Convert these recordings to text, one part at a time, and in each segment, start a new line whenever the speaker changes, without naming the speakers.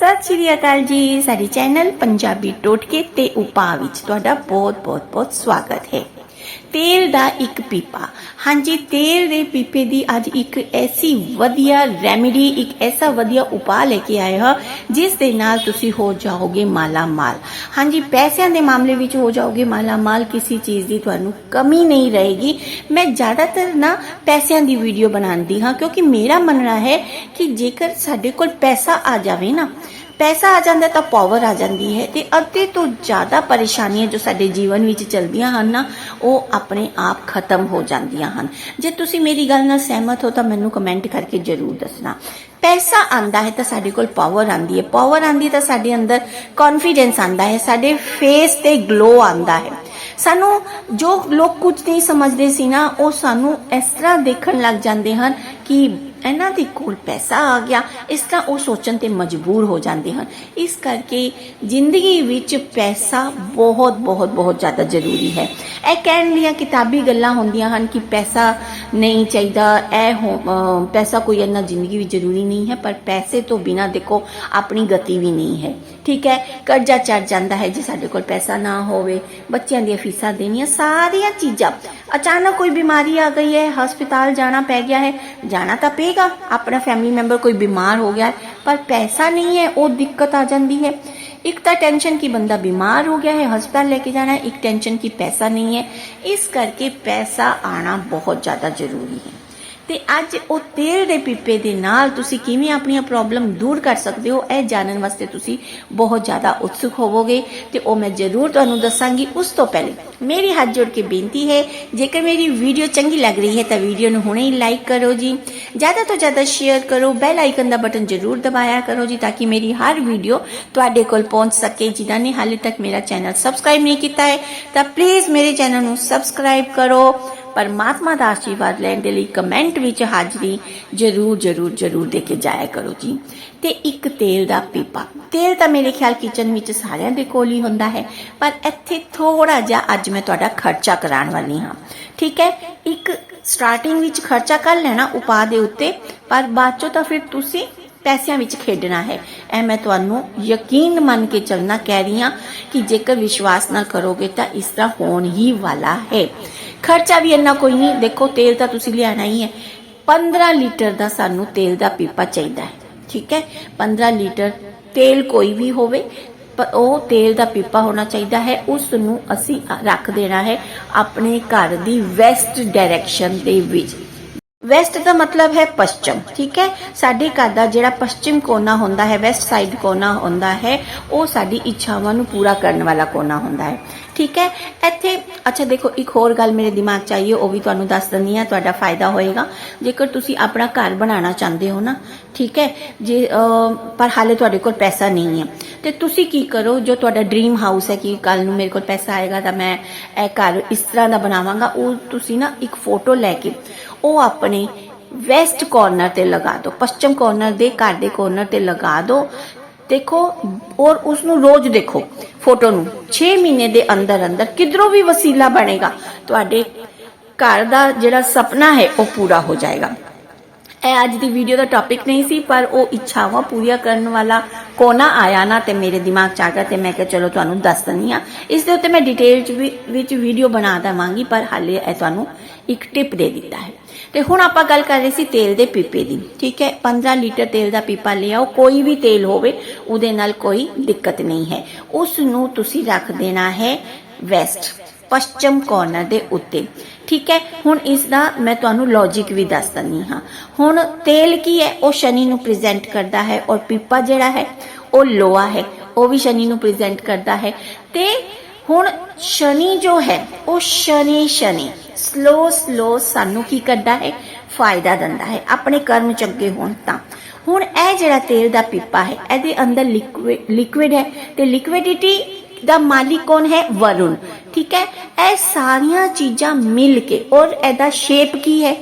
ਸਤਿ ਸ਼੍ਰੀ ਅਕਾਲ ਜੀ, ਸਾਡੇ ਚੈਨਲ ਪੰਜਾਬੀ ਟੋਟਕੇ ਤੇ ਉਪਾਅ ਵਿੱਚ ਤੁਹਾਡਾ ਬਹੁਤ ਬਹੁਤ ਬਹੁਤ ਸਵਾਗਤ ਹੈ। ਤੇਲ ਦਾ ਇੱਕ ਪੀਪਾ। ਹਾਂਜੀ, ਤੇਲ ਦੇ ਪੀਪੇ ਦੀ ਅੱਜ ਇੱਕ ਐਸੀ ਵਧੀਆ ਰੈਮੇਡੀ ਇੱਕ ਐਸਾ ਵਧੀਆ ਉਪਾਅ ਲੈ ਕੇ ਆਏ ਹਾਂ, ਜਿਸ ਦੇ ਨਾਲ ਤੁਸੀਂ ਹੋ ਜਾਓਗੇ ਮਾਲਾ ਮਾਲ ਹਾਂਜੀ, ਪੈਸਿਆਂ ਦੇ ਮਾਮਲੇ ਵਿੱਚ ਹੋ ਜਾਓਗੇ ਮਾਲਾ ਮਾਲ ਕਿਸੇ ਚੀਜ਼ ਦੀ ਤੁਹਾਨੂੰ ਕਮੀ ਨਹੀਂ ਰਹੇਗੀ। ਮੈਂ ਜ਼ਿਆਦਾਤਰ ਨਾ ਪੈਸਿਆਂ ਦੀ ਵੀਡੀਓ ਬਣਾਉਂਦੀ ਹਾਂ, ਕਿਉਂਕਿ ਮੇਰਾ ਮੰਨਣਾ ਹੈ ਕਿ ਜੇਕਰ ਸਾਡੇ ਕੋਲ ਪੈਸਾ ਆ ਜਾਵੇ ਨਾ ਪੈਸਾ ਆ ਜਾਂਦਾ ਤਾਂ ਪਾਵਰ ਆ ਜਾਂਦੀ ਹੈ ਤੇ ਅੱਧੇ ਤੋਂ ਜ਼ਿਆਦਾ ਪਰੇਸ਼ਾਨੀਆਂ ਜੋ ਸਾਡੇ ਜੀਵਨ ਵਿੱਚ ਚਲਦੀਆਂ ਹਨ ਨਾ, ਉਹ ਆਪਣੇ ਆਪ ਖਤਮ ਹੋ ਜਾਂਦੀਆਂ ਹਨ। ਜੇ ਤੁਸੀਂ ਮੇਰੀ ਗੱਲ ਨਾਲ ਸਹਿਮਤ ਹੋ ਤਾਂ ਮੈਨੂੰ ਕਮੈਂਟ ਕਰਕੇ ਜਰੂਰ ਦੱਸਣਾ। ਪੈਸਾ ਆਂਦਾ ਹੈ ਤਾਂ ਸਾਡੇ ਕੋਲ ਪਾਵਰ ਆਂਦੀ ਹੈ। ਪਾਵਰ ਆਂਦੀ ਤਾਂ ਸਾਡੇ ਅੰਦਰ ਕੌਨਫੀਡੈਂਸ ਆਂਦਾ ਹੈ, ਸਾਡੇ ਫੇਸ ਤੇ ਗਲੋ ਆਂਦਾ ਹੈ। ਸਾਨੂੰ ਜੋ ਲੋਕ ਕੁਝ ਨਹੀਂ ਸਮਝਦੇ ਸੀ ਨਾ, ਉਹ ਸਾਨੂੰ ਇਸ ਤਰ੍ਹਾਂ ਦੇਖਣ ਲੱਗ ਜਾਂਦੇ ਹਨ ਕਿ ਇਹਨਾਂ ਦੇ ਕੋਲ ਪੈਸਾ ਆ ਗਿਆ, ਇਸ ਤਰ੍ਹਾਂ ਉਹ ਸੋਚਣ ਤੇ ਮਜਬੂਰ ਹੋ ਜਾਂਦੇ ਹਨ। ਇਸ ਕਰਕੇ ਜ਼ਿੰਦਗੀ ਵਿੱਚ ਪੈਸਾ ਬਹੁਤ ਬਹੁਤ ਬਹੁਤ ਜ਼ਿਆਦਾ ਜ਼ਰੂਰੀ ਹੈ। ਇਹ ਕਹਿਣ ਦੀਆਂ ਕਿਤਾਬੀ ਗੱਲਾਂ ਹੁੰਦੀਆਂ ਹਨ ਕਿ ਪੈਸਾ ਨਹੀਂ ਚਾਹੀਦਾ, ਇਹ ਹੋ- ਪੈਸਾ ਕੋਈ ਇੰਨਾ ਜ਼ਿੰਦਗੀ ਵਿੱਚ ਜ਼ਰੂਰੀ ਨਹੀਂ ਹੈ, ਪਰ ਪੈਸੇ ਤੋਂ ਬਿਨਾ ਦੇਖੋ ਆਪਣੀ ਗਤੀ ਵੀ ਨਹੀਂ ਹੈ। ਠੀਕ ਹੈ? ਕਰਜ਼ਾ ਚੜ ਜਾਂਦਾ ਹੈ ਜੇ ਸਾਡੇ ਕੋਲ ਪੈਸਾ ਨਾ ਹੋਵੇ, ਬੱਚਿਆਂ ਦੀਆਂ ਫੀਸਾਂ ਦੇਣੀਆਂ, ਸਾਰੀਆਂ ਚੀਜ਼ਾਂ ਅਚਾਨਕ ਕੋਈ ਬਿਮਾਰੀ ਆ ਗਈ ਹੈ, ਹਸਪਤਾਲ ਜਾਣਾ ਪੈ ਗਿਆ ਹੈ, ਜਾਣਾ ਤਾਂ ਪਏਗਾ, ਆਪਣਾ ਫੈਮਿਲੀ ਮੈਂਬਰ ਕੋਈ ਬਿਮਾਰ ਹੋ ਗਿਆ ਪਰ ਪੈਸਾ ਨਹੀਂ ਹੈ, ਉਹ ਦਿੱਕਤ ਆ ਜਾਂਦੀ ਹੈ। ਇੱਕ ਤਾਂ ਟੈਨਸ਼ਨ ਕਿ ਬੰਦਾ ਬਿਮਾਰ ਹੋ ਗਿਆ ਹੈ, ਹਸਪਤਾਲ ਲੈ ਕੇ ਜਾਣਾ ਹੈ, ਇੱਕ ਟੈਨਸ਼ਨ ਕਿ ਪੈਸਾ ਨਹੀਂ ਹੈ। ਇਸ ਕਰਕੇ ਪੈਸਾ ਆਣਾ ਬਹੁਤ ਜ਼ਿਆਦਾ ਜ਼ਰੂਰੀ ਹੈ। ਤੇ ਅੱਜ ਉਹ ਤੇਲ ਦੇ ਪੀਪੇ ਦੇ ਨਾਲ ਤੁਸੀਂ ਕਿਵੇਂ ਆਪਣੀਆਂ ਪ੍ਰੋਬਲਮ ਦੂਰ ਕਰ ਸਕਦੇ ਹੋ, ਇਹ ਜਾਣਨ ਵਾਸਤੇ ਤੁਸੀਂ ਬਹੁਤ ਜ਼ਿਆਦਾ ਉਤਸੁਕ ਹੋਵੋਗੇ ਤੇ ਉਹ ਮੈਂ ਜ਼ਰੂਰ ਤੁਹਾਨੂੰ ਦੱਸਾਂਗੀ ਉਸ ਤੋਂ ਪਹਿਲੇ। ਮੇਰੀ ਹੱਥ ਜੋੜ ਕੇ ਬੇਨਤੀ ਹੈ, ਜੇਕਰ ਮੇਰੀ ਵੀਡੀਓ ਚੰਗੀ ਲੱਗ ਰਹੀ ਹੈ ਤਾਂ ਵੀਡੀਓ ਨੂੰ ਹੁਣੇ ਹੀ ਲਾਈਕ ਕਰੋ ਜੀ। ਜ਼ਿਆਦਾ ਤੋਂ ਜ਼ਿਆਦਾ ਸ਼ੇਅਰ ਕਰੋ ਬੈਲ ਆਈਕਨ ਦਾ ਬਟਨ ਜ਼ਰੂਰ ਦਬਾਇਆ ਕਰੋ ਜੀ ਤਾਂ ਕਿ ਮੇਰੀ ਹਰ ਵੀਡੀਓ ਤੁਹਾਡੇ ਕੋਲ ਪਹੁੰਚ ਸਕੇ, ਜਿਨ੍ਹਾਂ ਨੇ ਹਾਲੇ ਤੱਕ ਮੇਰਾ ਚੈਨਲ ਸਬਸਕ੍ਰਾਈਬ ਨਹੀਂ ਕੀਤਾ ਹੈ, ਤਾਂ ਪਲੀਜ਼ ਮੇਰੇ ਚੈਨਲ ਨੂੰ ਸਬਸਕ੍ਰਾਈਬ ਕਰੋ। ਪਰਮਾਤਮਾ ਦਾ ਆਸ਼ੀਰਵਾਦ ਲੈਣ ਦੇ ਲਈ ਕਮੈਂਟ ਵਿੱਚ ਹਾਜ਼ਰੀ ਜਰੂਰ ਜਰੂਰ ਜਰੂਰ ਦੇ ਕੇ ਜਾਇਆ ਕਰੋ ਜੀ। ਤੇ ਇੱਕ ਤੇਲ ਦਾ ਪੀਪਾ। ਤੇਲ ਤਾਂ ਮੇਰੇ ਖਿਆਲ ਕਿਚਨ ਵਿੱਚ ਸਾਰਿਆਂ ਦੇ ਕੋਲ ਹੀ ਹੁੰਦਾ ਹੈ, ਪਰ ਇੱਥੇ ਥੋੜਾ ਜਿਹਾ ਅੱਜ ਮੈਂ ਤੁਹਾਡਾ ਖਰਚਾ ਕਰਾਉਣ ਵਾਲੀ ਹਾਂ। ਠੀਕ ਹੈ? ਇੱਕ ਸਟਾਰਟਿੰਗ ਵਿੱਚ ਖਰਚਾ ਕਰ ਲੈਣਾ ਉਪਾਅ ਦੇ ਉੱਤੇ, ਪਰ ਬਾਅਦ ਚੋਂ ਤਾਂ ਫਿਰ ਤੁਸੀਂ ਪੈਸਿਆਂ ਵਿੱਚ ਖੇਡਣਾ ਹੈ। ਇਹ ਮੈਂ ਤੁਹਾਨੂੰ ਯਕੀਨ ਮੰਨ ਕੇ ਚੱਲਣਾ ਕਹਿ ਰਹੀ ਹਾਂ ਕਿ ਜੇਕਰ ਵਿਸ਼ਵਾਸ ਨਾ ਕਰੋਗੇ ਤਾਂ ਇਸ ਤਰ੍ਹਾਂ ਹੋਣ ਹੀ ਵਾਲਾ ਹੈ। ਖਰਚਾ ਵੀ ਇੰਨਾ ਕੋਈ ਨਹੀਂ। ਦੇਖੋ, ਤੇਲ ਤਾਂ ਤੁਸੀਂ ਲਿਆਣਾ ਹੀ ਹੈ। 15 ਲੀਟਰ ਦਾ ਸਾਨੂੰ ਤੇਲ ਦਾ ਪੀਪਾ ਚਾਹੀਦਾ ਹੈ। ਠੀਕ ਹੈ? 15 ਲੀਟਰ ਤੇਲ ਕੋਈ ਵੀ ਹੋਵੇ ਉਹ ਤੇਲ ਦਾ ਪੀਪਾ ਹੋਣਾ ਚਾਹੀਦਾ ਹੈ। ਉਸ ਨੂੰ ਅਸੀਂ ਰੱਖ ਦੇਣਾ ਹੈ ਆਪਣੇ ਘਰ ਦੀ ਵੈਸਟ ਡਾਇਰੈਕਸ਼ਨ ਦੇ ਵਿੱਚ। ਵੈਸਟ ਦਾ ਮਤਲਬ ਹੈ ਪਸ਼ਚਮ ਠੀਕ ਹੈ? ਸਾਡੇ ਘਰ ਦਾ ਜਿਹੜਾ ਪੱਛਮ ਕੋਨਾ ਹੁੰਦਾ ਹੈ ਵੈਸਟ ਸਾਈਡ ਕੋਨਾ ਹੁੰਦਾ ਹੈ, ਉਹ ਸਾਡੀ ਇੱਛਾਵਾਂ ਨੂੰ ਪੂਰਾ ਕਰਨ ਵਾਲਾ ਕੋਨਾ ਹੁੰਦਾ ਹੈ। ਠੀਕ ਹੈ? ਇੱਥੇ, ਅੱਛਾ ਦੇਖੋ, ਇੱਕ ਹੋਰ ਗੱਲ ਮੇਰੇ ਦਿਮਾਗ 'ਚ ਆਈ ਹੈ ਉਹ ਵੀ ਤੁਹਾਨੂੰ ਦੱਸ ਦਿੰਦੀ ਹਾਂ, ਤੁਹਾਡਾ ਫਾਇਦਾ ਹੋਏਗਾ। ਜੇਕਰ ਤੁਸੀਂ ਆਪਣਾ ਘਰ ਬਣਾਉਣਾ ਚਾਹੁੰਦੇ ਹੋ ਨਾ, ਠੀਕ ਹੈ? ਜੇ ਪਰ ਹਾਲੇ ਤੁਹਾਡੇ ਕੋਲ ਪੈਸਾ ਨਹੀਂ ਹੈ। ਤੇ ਤੁਸੀਂ ਕੀ ਕਰੋ, ਜੋ ਤੁਹਾਡਾ ਡ੍ਰੀਮ ਹਾਊਸ ਹੈ ਕਿ ਕੱਲ ਨੂੰ ਮੇਰੇ ਕੋਲ ਪੈਸਾ ਆਏਗਾ, ਤਾਂ ਮੈਂ ਇਹ ਘਰ ਇਸ ਤਰ੍ਹਾਂ ਦਾ ਬਣਾਵਾਂਗਾ, ਉਹ ਤੁਸੀਂ ਨਾ ਇੱਕ ਫੋਟੋ ਲੈ ਕੇ, ਉਹ ਆਪਣੇ ਵੈਸਟ ਕੋਰਨਰ ਤੇ ਲਗਾ ਦਿਓ, ਪੱਛਮ ਕੋਰਨਰ ਦੇ ਘਰ ਦੇ ਕੋਰਨਰ ਤੇ ਲਗਾ ਦਿਓ ਦੇਖੋ ਔਰ ਉਸ ਨੂੰ ਰੋਜ਼ ਦੇਖੋ, ਫੋਟੋ ਨੂੰ। 6 ਮਹੀਨੇ ਦੇ ਅੰਦਰ ਅੰਦਰ ਕਿਧਰੋਂ ਵੀ ਵਸੀਲਾ ਬਣੇਗਾ। ਤੁਹਾਡੇ ਘਰ ਦਾ ਜਿਹੜਾ ਸੁਪਨਾ ਹੈ, ਉਹ ਪੂਰਾ ਹੋ ਜਾਏਗਾ। ਇਹ ਅੱਜ ਦੀ ਵੀਡੀਓ ਦਾ ਟੌਪਿਕ ਨਹੀਂ ਸੀ, ਪਰ ਉਹ ਇੱਛਾਵਾਂ ਪੂਰੀਆਂ ਕਰਨ ਵਾਲਾ ਕੋਨਾ ਆਇਆ ਨਾ ਤੇ ਮੇਰੇ ਦਿਮਾਗ 'ਚ ਆ ਗਿਆ ਤੇ ਮੈਂ ਕਿਹਾ ਚਲੋ ਤੁਹਾਨੂੰ ਦੱਸ ਦਿੰਦੀ ਹਾਂ। ਇਸ ਦੇ ਉੱਤੇ ਮੈਂ ਡਿਟੇਲ 'ਚ ਵਿੱਚ ਵੀਡੀਓ ਬਣਾ ਦਵਾਂਗੀ, ਪਰ ਹਾਲੇ ਇਹ ਤੁਹਾਨੂੰ ਇੱਕ ਟਿਪ ਦੇ ਦਿੱਤਾ ਹੈ। ਤੇ ਹੁਣ ਆਪਾਂ ਗੱਲ ਕਰ ਰਹੇ ਸੀ ਤੇਲ ਦੇ ਪੀਪੇ ਦੀ, ਠੀਕ ਹੈ? 15 ਲੀਟਰ ਤੇਲ ਦਾ ਪੀਪਾ ਲਿਆਓ ਕੋਈ ਵੀ ਤੇਲ ਹੋਵੇ, ਉਹਦੇ ਨਾਲ ਕੋਈ ਦਿੱਕਤ ਨਹੀਂ ਹੈ। ਉਸ ਨੂੰ ਤੁਸੀਂ ਰੱਖ ਦੇਣਾ ਹੈ ਵੈਸਟ। ਪੱਛਮ ਕੋਰਨਰ ਦੇ ਉੱਤੇ। ਠੀਕ ਹੈ? ਹੁਣ ਇਸ ਦਾ ਮੈਂ ਤੁਹਾਨੂੰ ਲੌਜੀਕ ਵੀ ਦੱਸ ਦਿੰਦੀ ਹਾਂ। ਹੁਣ ਤੇਲ ਕੀ ਹੈ? ਉਹ ਸ਼ਨੀ ਨੂੰ ਪ੍ਰੈਜ਼ੈਂਟ ਕਰਦਾ ਹੈ ਔਰ ਪੀਪਾ ਜਿਹੜਾ ਹੈ, ਉਹ ਲੋਹਾ ਹੈ। ਉਹ ਵੀ ਸ਼ਨੀ ਨੂੰ ਪ੍ਰੈਜ਼ੈਂਟ ਕਰਦਾ ਹੈ। ਤੇ ਹੁਣ ਸ਼ਨੀ ਜੋ ਹੈ, ਉਹ ਸ਼ਨੀ ਸ਼ਨੀ ਸਲੋ ਸਲੋ ਸਾਨੂੰ ਕੀ ਕਰਦਾ ਹੈ? ਫਾਇਦਾ ਦਿੰਦਾ ਹੈ। ਆਪਣੇ ਕਰਮ ਚੰਗੇ ਹੋਣ ਤਾਂ। ਹੁਣ ਇਹ ਜਿਹੜਾ ਤੇਲ ਦਾ ਪੀਪਾ ਹੈ, ਇਹਦੇ ਅੰਦਰ ਲਿਕੁਇਡ ਲਿਕੁਇਡ ਹੈ। ਤੇ ਲਿਕੁਇਡਿਟੀ ਦਾ ਮਾਲਿਕ ਕੌਣ ਹੈ? ਵਰੁਣ। ਠੀਕ ਹੈ? ਇਹ ਸਾਰੀਆਂ ਚੀਜ਼ਾਂ ਮਿਲ ਕੇ, ਔਰ ਇਹਦਾ ਸ਼ੇਪ ਕੀ ਹੈ?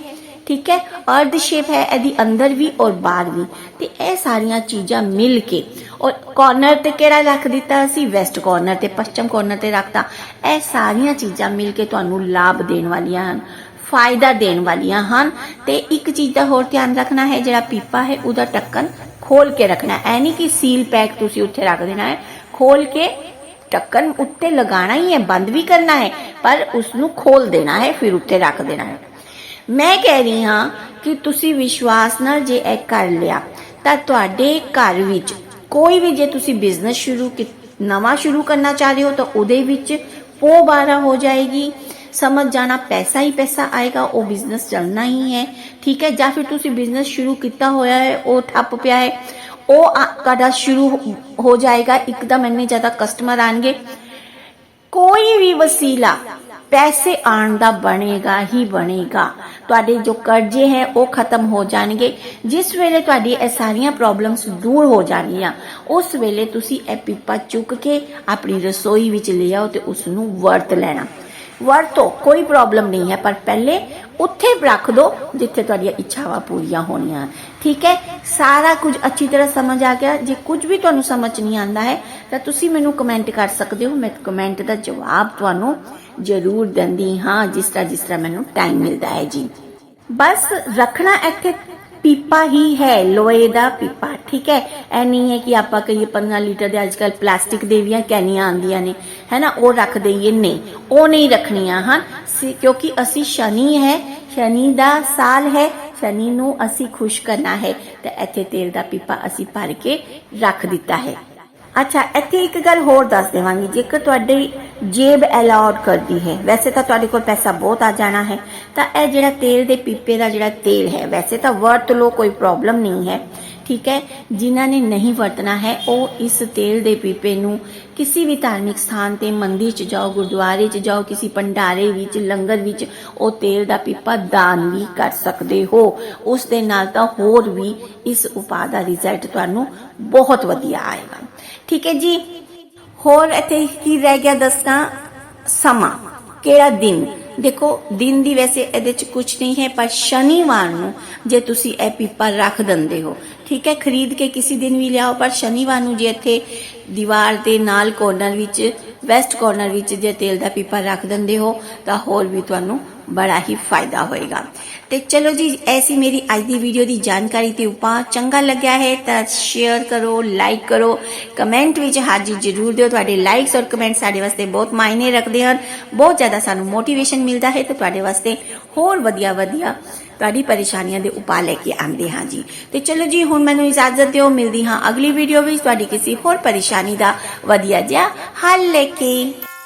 ਠੀਕ ਹੈ? ਅਰਧ ਸ਼ੇਪ ਹੈ, ਇਹਦੀ ਅੰਦਰ ਵੀ ਔਰ ਬਾਹਰ ਵੀ। ਤੇ ਇਹ ਸਾਰੀਆਂ ਚੀਜ਼ਾਂ ਮਿਲ ਕੇ, ਔਰ ਕਾਰਨਰ ਤੇ ਕਿਹੜਾ ਰੱਖ ਦਿੱਤਾ ਅਸੀਂ? ਵੈਸਟ ਕਾਰਨਰ ਤੇ, ਪੱਛਮ ਕਾਰਨਰ ਤੇ ਰੱਖਤਾ। ਇਹ ਸਾਰੀਆਂ ਚੀਜ਼ਾਂ ਮਿਲ ਕੇ ਤੁਹਾਨੂੰ ਲਾਭ ਦੇਣ ਵਾਲੀਆਂ ਹਨ, ਫਾਇਦਾ ਦੇਣ ਵਾਲੀਆਂ ਹਨ। ਤੇ ਇੱਕ ਚੀਜ਼ ਦਾ ਹੋਰ ਧਿਆਨ ਰੱਖਣਾ ਹੈ, ਜਿਹੜਾ ਪੀਪਾ ਹੈ, ਉਹਦਾ ਢੱਕਣ ਖੋਲ ਕੇ ਰੱਖਣਾ ਐ ਨਹੀਂ ਕਿ ਸੀਲ ਪੈਕ ਤੁਸੀਂ ਉੱਥੇ ਰੱਖ ਦੇਣਾ ਹੈ ਖੋਲ ਕੇ ਢੱਕਣ ਉੱਤੇ ਲਗਾਣਾ ਹੀ ਹੈ, ਬੰਦ ਵੀ ਕਰਨਾ ਹੈ, ਪਰ ਉਸ ਨੂੰ ਖੋਲ ਦੇਣਾ ਹੈ, ਫਿਰ ਉੱਤੇ ਰੱਖ ਦੇਣਾ ਹੈ। ਮੈਂ ਕਹਿ ਰਹੀ ਹਾਂ ਕਿ ਤੁਸੀਂ ਵਿਸ਼ਵਾਸ ਨਾਲ ਜੇ ਇਹ ਕਰ ਲਿਆ, ਤਾਂ ਤੁਹਾਡੇ ਘਰ ਵਿੱਚ ਕੋਈ ਵੀ ਜੇ ਤੁਸੀਂ ਬਿਜ਼ਨਸ ਸ਼ੁਰੂ ਨਵਾਂ ਸ਼ੁਰੂ ਕਰਨਾ ਚਾਹ ਰਹੇ ਹੋ, ਤਾਂ ਉਹਦੇ ਵਿੱਚ ਪੋ ਬਾਰਾ ਹੋ ਜਾਏਗੀ। ਸਮਝ ਜਾਣਾ ਪੈਸਾ ਹੀ ਪੈਸਾ ਆਏਗਾ, ਉਹ ਬਿਜ਼ਨਸ ਚੱਲਣਾ ਹੀ ਹੈ। ਠੀਕ ਹੈ, ਜਾਂ ਫਿਰ ਤੁਸੀਂ ਬਿਜ਼ਨਸ ਸ਼ੁਰੂ ਕੀਤਾ ਹੋਇਆ ਹੈ, ਉਹ ਠੱਪ ਪਿਆ ਹੈ ਉਹ ਤੁਹਾਡਾ ਸ਼ੁਰੂ ਹੋ- ਜਾਏਗਾ ਇੱਕਦਮ ਇੰਨੇ ਜ਼ਿਆਦਾ ਕਸਟਮਰ ਆਣਗੇ। ਕੋਈ ਵੀ ਵਸੀਲਾ ਪੈਸੇ ਆਣ ਦਾ ਬਣੇਗਾ ਹੀ ਬਣੇਗਾ। ਤੁਹਾਡੇ ਜੋ ਕਰਜ਼ੇ ਹੈ, ਉਹ ਖਤਮ ਹੋ ਜਾਣਗੇ। ਜਿਸ ਵੇਲੇ ਤੁਹਾਡੀ ਇਹ ਸਾਰੀਆਂ ਪ੍ਰੋਬਲਮਸ ਦੂਰ ਹੋ ਜਾਣਗੀਆਂ, ਉਸ ਵੇਲੇ ਤੁਸੀਂ ਇਹ ਪੀਪਾ ਚੁੱਕ ਕੇ ਆਪਣੀ ਰਸੋਈ ਵਿੱਚ ਲਿਆਓ ਤੇ ਉਸ ਨੂੰ ਵਰਤ ਲੈਣਾ। ਵਰਤੋ ਕੋਈ ਪ੍ਰੋਬਲਮ ਨਹੀਂ ਹੈ, ਪਰ ਪਹਿਲੇ ਉੱਥੇ ਰੱਖ ਦਿਓ ਜਿੱਥੇ ਤੁਹਾਡੀਆਂ ਇੱਛਾਵਾਂ ਪੂਰੀਆਂ ਹੋਣੀਆਂ। ਠੀਕ ਹੈ? ਸਾਰਾ ਕੁਝ ਅੱਛੀ ਤਰ੍ਹਾਂ ਸਮਝ ਆ ਗਿਆ। ਜੇ ਕੁਝ ਵੀ ਤੁਹਾਨੂੰ ਸਮਝ ਨਹੀਂ ਆਂਦਾ ਹੈ, ਤਾਂ ਤੁਸੀਂ ਮੈਨੂੰ ਕਮੈਂਟ ਕਰ ਸਕਦੇ ਹੋ। ਮੈਂ ਕਮੈਂਟ ਦਾ ਜਵਾਬ ਤੁਹਾਨੂੰ ਜ਼ਰੂਰ ਦਿੰਦੀ ਹਾਂ, ਜਿਸ ਤਰ੍ਹਾਂ ਜਿਸ ਤਰ੍ਹਾਂ ਮੈਨੂੰ ਟਾਈਮ ਮਿਲਦਾ ਹੈ ਜੀ। ਬਸ ਰੱਖਣਾ ਇੱਥੇ। ਪੀਪਾ ਹੀ ਹੈ, ਲੋਹੇ ਦਾ ਪੀਪਾ, ਠੀਕ ਹੈ? ਐ ਨਹੀਂ ਹੈ ਕਿ ਆਪਾਂ ਕਹੀਏ 15 ਲੀਟਰ ਦੇ ਅੱਜਕੱਲ ਪਲਾਸਟਿਕ ਦੇ ਵੀ ਕੈਨੀਆਂ ਆਉਂਦੀਆਂ ਨੇ ਹੈ ਉਹ ਰੱਖ ਦਈਏ, ਨਹੀਂ, ਉਹ ਨਹੀਂ ਰੱਖਣੀਆਂ ਹਨ ਕਿਉਂਕਿ ਅਸੀਂ ਸ਼ਨੀ ਹੈ, ਸ਼ਨੀ ਦਾ ਸਾਲ ਹੈ, ਸ਼ਨੀ ਨੂੰ ਅਸੀਂ ਖੁਸ਼ ਕਰਨਾ ਹੈ, ਤੇ ਇੱਥੇ ਤੇਲ ਦਾ ਪੀਪਾ ਅਸੀਂ ਭਰ ਕੇ ਰੱਖ ਦਿੱਤਾ ਹੈ। ਅੱਛਾ, ਇੱਥੇ ਇੱਕ ਗੱਲ ਹੋਰ ਦੱਸ ਦੇਵਾਂਗੀ, ਜੇਕਰ ਤੁਹਾਡੇ ਜੇਬ ਅਲਾਉਡ ਕਰਦੀ ਹੈ। ਵੈਸੇ ਤਾਂ ਤੁਹਾਡੇ ਕੋਲ ਪੈਸਾ ਬਹੁਤ ਆ ਜਾਣਾ ਹੈ। ਤਾਂ ਇਹ ਜਿਹੜਾ ਤੇਲ ਦੇ ਪੀਪੇ ਦਾ ਜਿਹੜਾ ਤੇਲ ਹੈ, ਵੈਸੇ ਤਾਂ ਵਰਤ ਲੋ ਕੋਈ ਪ੍ਰੋਬਲਮ ਨਹੀਂ ਹੈ। ਠੀਕ ਹੈ? ਜਿਨ੍ਹਾਂ ਨੇ ਨਹੀਂ ਵਰਤਣਾ ਹੈ, ਉਹ ਇਸ ਤੇਲ ਦੇ ਪੀਪੇ ਨੂੰ ਕਿਸੇ ਵੀ ਧਾਰਮਿਕ ਸਥਾਨ ਤੇ ਮੰਦਿਰ 'ਚ ਜਾਓ, ਗੁਰਦੁਆਰੇ 'ਚ ਜਾਓ, ਕਿਸੇ ਪੰਡਾਰੇ ਵਿੱਚ, ਲੰਗਰ ਵਿੱਚ, ਉਹ ਤੇਲ ਦਾ ਪੀਪਾ ਦਾਨ ਵੀ ਕਰ ਸਕਦੇ ਹੋ। ਉਸ ਦੇ ਨਾਲ ਤਾਂ ਹੋਰ ਵੀ ਇਸ ਉਪਾਅ ਦਾ ਰਿਜ਼ਲਟ ਤੁਹਾਨੂੰ ਬਹੁਤ ਵਧੀਆ ਆਏਗਾ। ਠੀਕ ਹੈ ਜੀ? ਹੋਰ ਇੱਥੇ ਕੀ ਰਹਿ ਗਿਆ ਦੱਸਣਾ ਸਮਾਂ। ਕਿਹੜਾ ਦਿਨ? ਦੇਖੋ, ਦਿਨ ਦੀ ਵੈਸੇ ਇਹਦੇ ਚ ਕੁਝ ਨਹੀਂ ਹੈ, ਪਰ ਸ਼ਨੀਵਾਰ ਨੂੰ ਜੇ ਤੁਸੀਂ ਇਹ ਪੀਪਾ ਰੱਖ ਦਿੰਦੇ ਹੋ, ਠੀਕ ਹੈ? ਖਰੀਦ ਕੇ ਕਿਸੇ ਦਿਨ ਵੀ ਲਿਆਓ, ਪਰ ਸ਼ਨੀਵਾਰ ਨੂੰ ਜੇ ਇੱਥੇ ਦੀਵਾਰ ਦੇ ਨਾਲ ਕੋਰਨਰ ਵਿੱਚ ਵੈਸਟ ਕੋਰਨਰ ਵਿੱਚ ਜੇ ਤੇਲ ਦਾ ਪੀਪਾ ਰੱਖ ਦਿੰਦੇ ਹੋ, ਤਾਂ ਹੋਰ ਵੀ ਤੁਹਾਨੂੰ ਬੜਾ ਹੀ ਫਾਇਦਾ ਹੋਏਗਾ। ਤੇ ਚਲੋ ਜੀ ਐਸੀ ਮੇਰੀ ਅੱਜ ਦੀ ਵੀਡੀਓ ਦੀ ਜਾਣਕਾਰੀ ਤੇ ਉਪਾਅ। ਚੰਗਾ ਲੱਗਿਆ ਹੈ ਤਾਂ ਸ਼ੇਅਰ ਕਰੋ ਲਾਈਕ ਕਰੋ। ਕਮੈਂਟ ਵਿੱਚ ਹਾਜ਼ਰ ਜ਼ਰੂਰ ਦਿਓ। ਤੁਹਾਡੇ ਲਾਈਕਸ ਔਰ ਕਮੈਂਟ ਸਾਡੇ ਵਾਸਤੇ ਬਹੁਤ ਮਾਇਨੇ ਰੱਖਦੇ ਹਨ। ਬਹੁਤ ਜ਼ਿਆਦਾ ਸਾਨੂੰ ਮੋਟੀਵੇਸ਼ਨ ਮਿਲਦਾ ਹੈ ਤੇ ਤੁਹਾਡੇ ਵਾਸਤੇ ਹੋਰ ਵਧੀਆ ਵਧੀਆ ਤੁਹਾਡੀ ਪਰੇਸ਼ਾਨੀਆਂ ਦੇ ਉਪਾਅ ਲੈ ਕੇ ਆਉਂਦੇ ਹਾਂ ਜੀ। ਤੇ ਚਲੋ ਜੀ, ਹੁਣ ਮੈਨੂੰ ਇਜਾਜ਼ਤ ਦਿਓ। ਮਿਲਦੀ ਹਾਂ ਅਗਲੀ ਵੀਡੀਓ ਵਿੱਚ। ਤੁਹਾਡੀ ਕਿਸੇ ਹੋਰ ਪਰੇਸ਼ਾਨੀ ਦਾ ਵਧੀਆ ਜਿਹਾ ਹੱਲ ਲੈ Lucky.